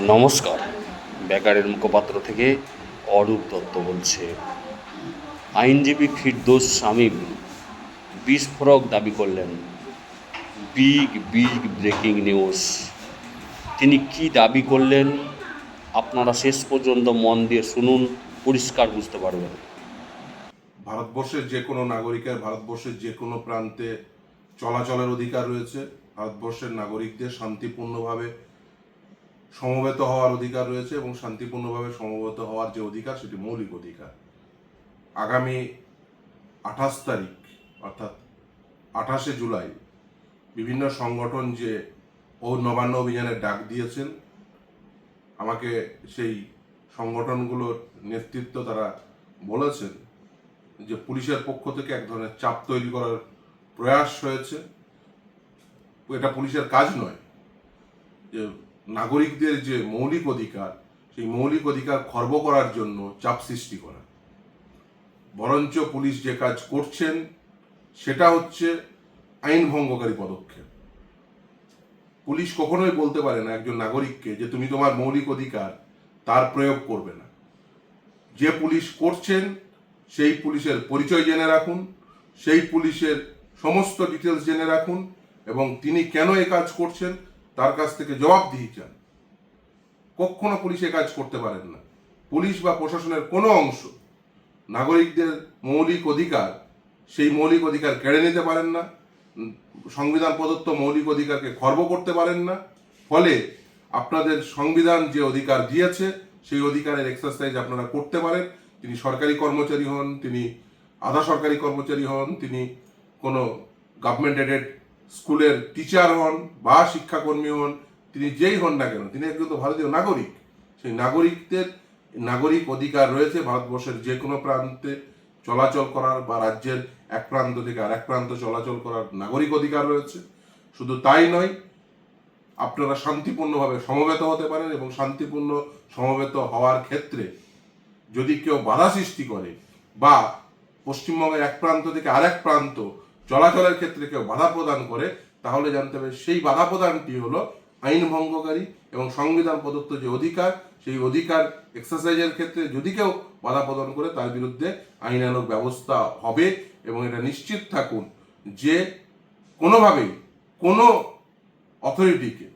নমস্কার। বেকারের মুখপাত্র থেকে অরূপ দত্ত বলছে, আইনজীবী ফিরদোস শামীম বিস্ফোরক দাবি করলেন বিগ বিগ ব্রেকিং নিউজ তিনি কি দাবি করলেন? আপনারা শেষ পর্যন্ত মন দিয়ে শুনুন, পরিষ্কার বুঝতে পারবেন। ভারতবর্ষের যে কোনো নাগরিকের, ভারতবর্ষের যে কোনো প্রান্তে চলাচলের অধিকার রয়েছে। ভারতবর্ষের নাগরিকদের শান্তিপূর্ণভাবে সমবেত হওয়ার অধিকার রয়েছে এবং শান্তিপূর্ণভাবে সমবেত হওয়ার যে অধিকার, সেটি মৌলিক অধিকার। আগামী আঠাশ তারিখ, অর্থাৎ আঠাশে জুলাই, বিভিন্ন সংগঠন যে ও নবান্ন অভিযানের ডাক দিয়েছেন, আমাকে সেই সংগঠনগুলোর নেতৃত্ব তারা বলেছেন যে পুলিশের পক্ষ থেকে এক ধরনের চাপ তৈরি করার প্রয়াস হয়েছে। এটা পুলিশের কাজ নয় যে নাগরিকদের যে মৌলিক অধিকার, সেই মৌলিক অধিকার খর্ব করার জন্য চাপ সৃষ্টি করা। বরঞ্চ পুলিশ যে কাজ করছেন, সেটা হচ্ছে আইন ভঙ্গকারী পদক্ষেপ। পুলিশ কখনোই বলতে পারে না একজন নাগরিককে যে তুমি তোমার মৌলিক অধিকার তার প্রয়োগ করবে না। যে পুলিশ করছেন, সেই পুলিশের পরিচয় জেনে রাখুন, সেই পুলিশের সমস্ত ডিটেলস জেনে রাখুন এবং তিনি কেন এ কাজ করছেন তার কাছ থেকে জবাব জবাবদিহি চান। কখনো পুলিশ কাজ করতে পারেন না। পুলিশ বা প্রশাসনের কোনো অংশ নাগরিকদের মৌলিক অধিকার, সেই মৌলিক অধিকার কেড়ে নিতে পারেন না, সংবিধান প্রদত্ত মৌলিক অধিকারকে খর্ব করতে পারেন না, ফলে আপনাদের সংবিধান যে অধিকার দিয়েছে, সেই অধিকারের এক্সারসাইজ আপনারা করতে পারেন। তিনি সরকারি কর্মচারী হন, তিনি আধা সরকারি কর্মচারী হন, তিনি কোনো গভর্নমেন্ট এডেড স্কুলের টিচার হন বা শিক্ষাকর্মী হন, তিনি যেই হন না কেন, তিনি একজন ভারতীয় নাগরিক, সেই নাগরিকদের, নাগরিক অধিকার রয়েছে ভারতবর্ষের যে কোনো প্রান্তে চলাচল করার বা রাজ্যের এক প্রান্ত থেকে আর এক প্রান্ত চলাচল করার নাগরিক অধিকার রয়েছে। শুধু তাই নয়, আপনারা শান্তিপূর্ণভাবে সমবেত হতে পারেন এবং শান্তিপূর্ণ সমবেত হওয়ার ক্ষেত্রে যদি কেউ বাধা সৃষ্টি করে বা পশ্চিমবঙ্গের এক প্রান্ত থেকে আরেক প্রান্ত চলাচলের ক্ষেত্রে কেউ বাধা প্রদান করে, তাহলে জানতে হবে সেই বাধা প্রদানটি হলো আইন ভঙ্গকারী এবং সংবিধান প্রদত্ত যে অধিকার, সেই অধিকার এক্সারসাইজের ক্ষেত্রে যদি কেউ বাধা প্রদান করে, তার বিরুদ্ধে আইনানুগ ব্যবস্থা হবে এবং এটা নিশ্চিত থাকুন যে কোনোভাবেই কোনো অথরিটিকে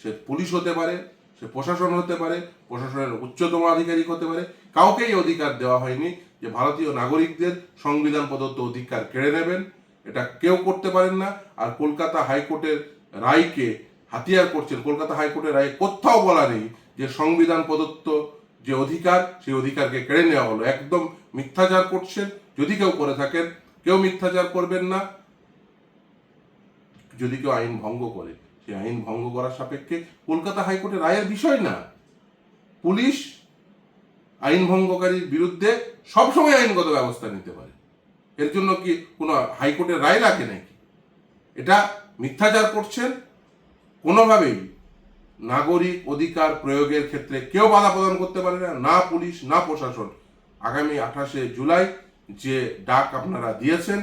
সে পুলিশ হতে পারে, সে প্রশাসন হতে পারে, প্রশাসনের উচ্চতম আধিকারিক হতে পারে, কাউকেই অধিকার দেওয়া হয়নি যে ভারতীয় নাগরিকদের সংবিধান প্রদত্ত অধিকার কেড়ে নেবেন। এটা কেউ করতে পারেন না। আর কলকাতা হাইকোর্টের রায়কে হাতিয়ার করছেন। কলকাতা হাইকোর্টের রায় কোথাও বলা নেই যে সংবিধান প্রদত্ত যে অধিকার, সেই অধিকারকে কেড়ে নেওয়া হলো। একদম মিথ্যাচার করছেন। যদি কেউ করে থাকেন, কেউ মিথ্যাচার করবেন না। যদি কেউ আইন ভঙ্গ করে, সেই আইন ভঙ্গ করার সাপেক্ষে কলকাতা হাইকোর্টের রায়ের বিষয় না। পুলিশ আইন ভঙ্গকারীর বিরুদ্ধে সবসময় আইনগত ব্যবস্থা নিতে পারে। এর জন্য কি কোনো হাইকোর্টের রায় লাগে নাকি? এটা মিথ্যাচার করছেন, কোনোভাবেই নাগরিক অধিকার প্রয়োগের ক্ষেত্রে কেউ বাধা প্রদান করতে পারে না না পুলিশ, না প্রশাসন। আগামী আঠাশে জুলাই যে ডাক আপনারা দিয়েছেন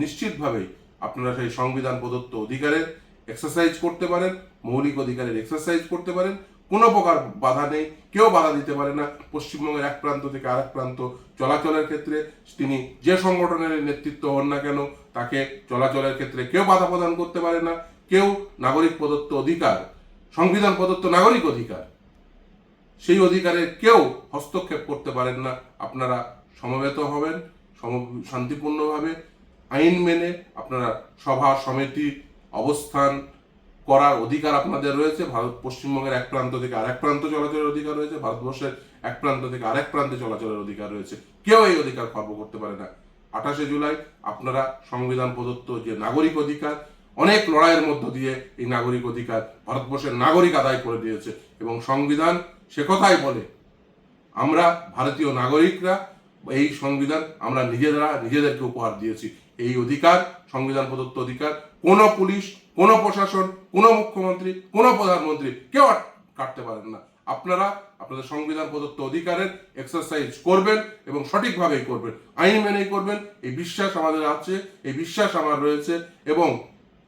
নিশ্চিতভাবেই আপনারা সেই সংবিধান প্রদত্ত অধিকারের এক্সারসাইজ করতে পারেন, মৌলিক অধিকারের এক্সারসাইজ করতে পারেন কোনো প্রকার বাধা নেই। কেউ বাধা দিতে পারে না। পশ্চিমবঙ্গের এক প্রান্ত থেকে আরেক প্রান্ত চলাচলের ক্ষেত্রে তিনি যে সংগঠনের নেতৃত্ব হন না কেন, তাকে চলাচলের ক্ষেত্রে কেউ বাধা প্রদান করতে পারে না। কেউ নাগরিক প্রদত্ত অধিকার, সংবিধান প্রদত্ত নাগরিক অধিকার, সেই অধিকারে কেউ হস্তক্ষেপ করতে পারেন না। আপনারা সমবেত হবেন শান্তিপূর্ণভাবে আইন মেনে আপনারা সভা, সমিতি, অবস্থান করার অধিকার আপনাদের রয়েছে। ভারত পশ্চিমবঙ্গের এক প্রান্ত থেকে আরেক প্রান্ত চলাচলের অধিকার রয়েছে। ভারতবর্ষের এক প্রান্ত থেকে আরেক প্রান্তে চলাচলের অধিকার রয়েছে। কেউ এই অধিকার খর্ব করতে পারে না। আঠাশে জুলাই আপনারা সংবিধান প্রদত্ত যে নাগরিক অধিকার, অনেক লড়াইয়ের মধ্য দিয়ে এই নাগরিক অধিকার ভারতবর্ষের নাগরিক আদায় করে দিয়েছে। এবং সংবিধান সে কথাই বলে, আমরা ভারতীয় নাগরিকরা, এই সংবিধান আমরা নিজেরা, নিজেদেরকে উপহার দিয়েছি। এই অধিকার, সংবিধান প্রদত্ত অধিকার, কোনো পুলিশ, কোনো প্রশাসন, কোনো মুখ্যমন্ত্রী, কোনো প্রধানমন্ত্রী কেউ কাটতে পারেন না। আপনারা আপনাদের সংবিধান প্রদত্ত অধিকারের এক্সারসাইজ করবেন এবং সঠিকভাবেই করবেন। আইন মেনেই করবেন, এই বিশ্বাস আমাদের আছে, এই বিশ্বাস আমার রয়েছে এবং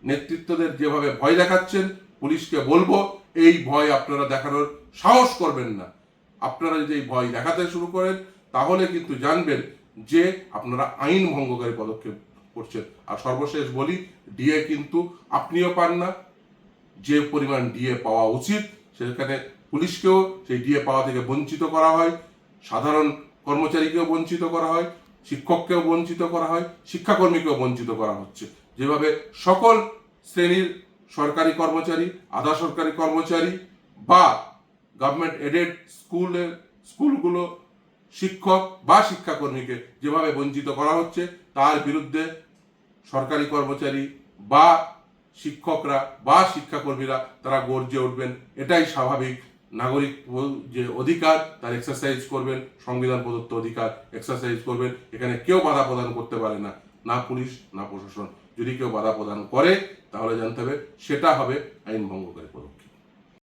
নেতৃত্বদের যেভাবে ভয় দেখাচ্ছেন, পুলিশকে বলব, এই ভয় আপনারা দেখানোর সাহস করবেন না। আপনারা যদি এই ভয় দেখাতে শুরু করেন, তাহলে কিন্তু জানবেন যে আপনারা আইন ভঙ্গকারী পদক্ষেপ করছেন। আর সর্বশেষ বলি ডিএ কিন্তু আপনিও পান না। যে পরিমাণ ডিএ পাওয়া উচিত, সেখানে পুলিশকেও সেই ডিএ পাওয়া থেকে বঞ্চিত করা হয়, সাধারণ কর্মচারীকেও বঞ্চিত করা হয়, শিক্ষককেও বঞ্চিত করা হয়, শিক্ষাকর্মীকেও বঞ্চিত করা হচ্ছে। যেভাবে সকল শ্রেণির সরকারি কর্মচারী, আধা সরকারি কর্মচারী বা গভর্নমেন্ট এডেড স্কুলের স্কুলগুলো শিক্ষক বা শিক্ষাকর্মীকে যেভাবে বঞ্চিত করা হচ্ছে, তার বিরুদ্ধে সরকারি কর্মচারী বা শিক্ষকরা বা শিক্ষাকর্মীরা তারা গর্জে উঠবেন। এটাই স্বাভাবিক। নাগরিক যে অধিকার, তার এক্সারসাইজ করবেন। সংবিধান প্রদত্ত অধিকার এক্সারসাইজ করবেন। এখানে কেউ বাধা প্রদান করতে পারে না। না পুলিশ, না প্রশাসন। যদি কেউ বাধা প্রদান করে, তাহলে জানতে হবে সেটা হবে আইন ভঙ্গকারী পদক্ষেপ